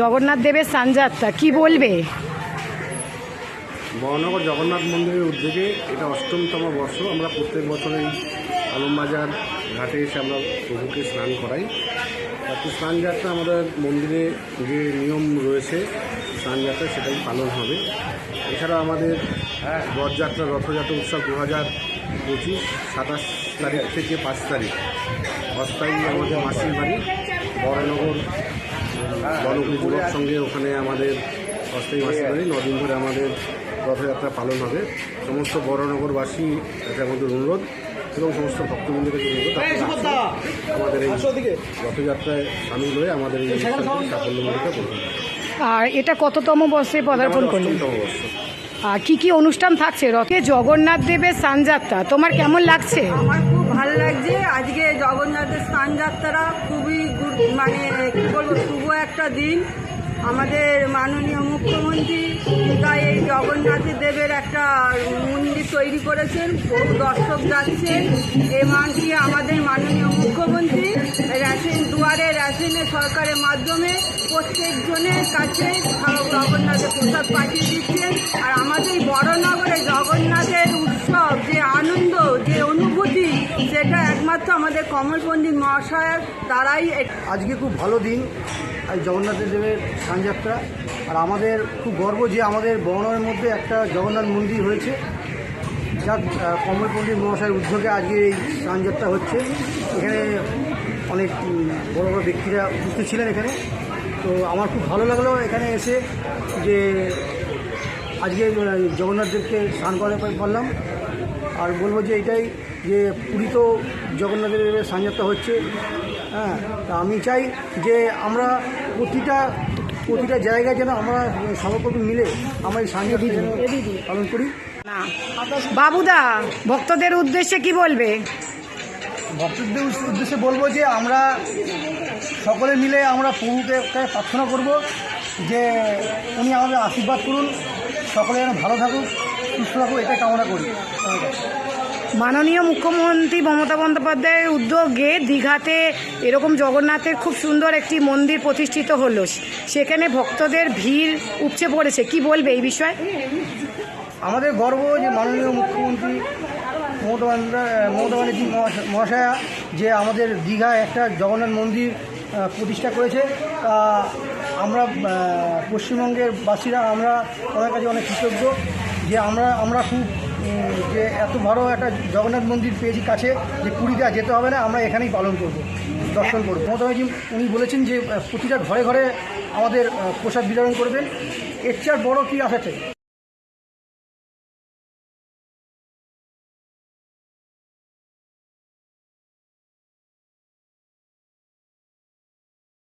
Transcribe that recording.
জগন্নাথ দেবের সানযাত্রা, কি বলবে? বহনগর জগন্নাথ মন্দিরের উদ্যোগে এটা অষ্টমতম বর্ষ। আমরা প্রত্যেক বছর এই আলমবাজার ঘাটে এসে আমরা প্রভুকে স্নান করাই। তাতে স্নান যাত্রা আমাদের মন্দিরে যে নিয়ম রয়েছে স্নান যাত্রা সেটাই পালন হবে। এছাড়া আমাদের রথযাত্রা রথযাত্রা উৎসব দু হাজার পঁচিশ সাতাশ তারিখ থেকে পাঁচ তারিখ। অস্থায়ী আমাদের মাসির বাড়ি, বড়নগর যুবক সঙ্গে ওখানে আমাদের অস্থায়ী মাসির বাড়ি নদিন ধরে আমাদের রথযাত্রা পালন হবে। সমস্ত বড়নগরবাসী এটা আমাদের অনুরোধ এবং সমস্ত ভক্তবৃন্দকে কাছে অনুরোধ আমাদের এই রথযাত্রায় সামিল হয়ে আমাদের এই সাফল্য সাফল্যমণ্ডিত করবেন আর এটা কততম বর্ষে পদার্পণ করলেন? বর্ষ। কি কি অনুষ্ঠান থাকছে? রথে জগন্নাথ দেবের সানযাত্রা তোমার কেমন লাগছে? আমার খুব ভালো লাগছে। আজকে জগন্নাথের স্নান যাত্রা খুবই মানে কি বলব, শুভ একটা দিন। আমাদের মাননীয় মুখ্যমন্ত্রী দীঘায় এই জগন্নাথ দেবের একটা মন্দির তৈরি করেছেন। বহু দর্শক যাচ্ছেন এই মানটি আমাদের মাননীয় মুখ্যমন্ত্রী? রেশন, দুয়ারে রেশনের সরকারের মাধ্যমে প্রত্যেকজনের কাছে জগন্নাথের প্রসাদ পাঠিয়ে দিচ্ছেন। আমাদের কমল পণ্ডিত মহাশয়ের দ্বারাই আজকে খুব ভালো দিন জগন্নাথ দেবের স্নানযাত্রা আর আমাদের খুব গর্ব যে আমাদের বর্ণের মধ্যে একটা জগন্নাথ মন্দির হয়েছে। আহ, কমল পণ্ডিত মহাশয়ের উদ্যোগে আজকে এই স্নানযাত্রা হচ্ছে। এখানে অনেক বড় বড় ব্যক্তিরা উপস্থিত ছিলেন এখানে। তো আমার খুব ভালো লাগল এখানে এসে যে আজকে জগন্নাথ দেবকে স্নান করাতে পারলাম আর বলব যে এটাই যে পুরী তো জগন্নাথ দেবের স্নানযাত্রা হচ্ছে হ্যাঁ তা আমি চাই যে আমরা প্রতিটা প্রতিটা জায়গায় যেন আমরা সর্বপ্রথম মিলে আমরা এই যেন পালন করি। না। বাবুদা ভক্তদের উদ্দেশ্যে কি বলবে? ভক্তদের উদ্দেশ্যে- বলব যে আমরা সকলে মিলে আমরা প্রভুকে প্রার্থনা করব যে উনি আমাদের আশীর্বাদ করুন সকলে যেন ভালো থাকুক সুস্থ থাকুক এটাই কামনা করি। মাননীয় মুখ্যমন্ত্রী মমতা বন্দ্যোপাধ্যায়ের উদ্যোগে দীঘাতে এরকম জগন্নাথের খুব সুন্দর একটি মন্দির প্রতিষ্ঠিত হলো। সেখানে ভক্তদের ভিড় উপচে পড়েছে। কি বলবে এই বিষয়ে? আমাদের গর্ব যে মাননীয় মুখ্যমন্ত্রী মমতা মমতা ব্যানার্জি মহাশয়া যে আমাদের দীঘায় একটা জগন্নাথ মন্দির প্রতিষ্ঠা করেছে। তা আমরা পশ্চিমবঙ্গের বাসীরা, আমরা ওনার কাছে অনেক কৃতজ্ঞ যে আমরা আমরা খুব যে এত বড় একটা জগন্নাথ মন্দির পেয়েছি কাছে যে পুরীতে যেতে হবে না, আমরা এখানেই পালন করব, দর্শন করব। মমতা উনি বলেছেন যে প্রতিটা ঘরে ঘরে আমাদের প্রসাদ বিতরণ করবেন। এর চেয়ে বড় কী চাই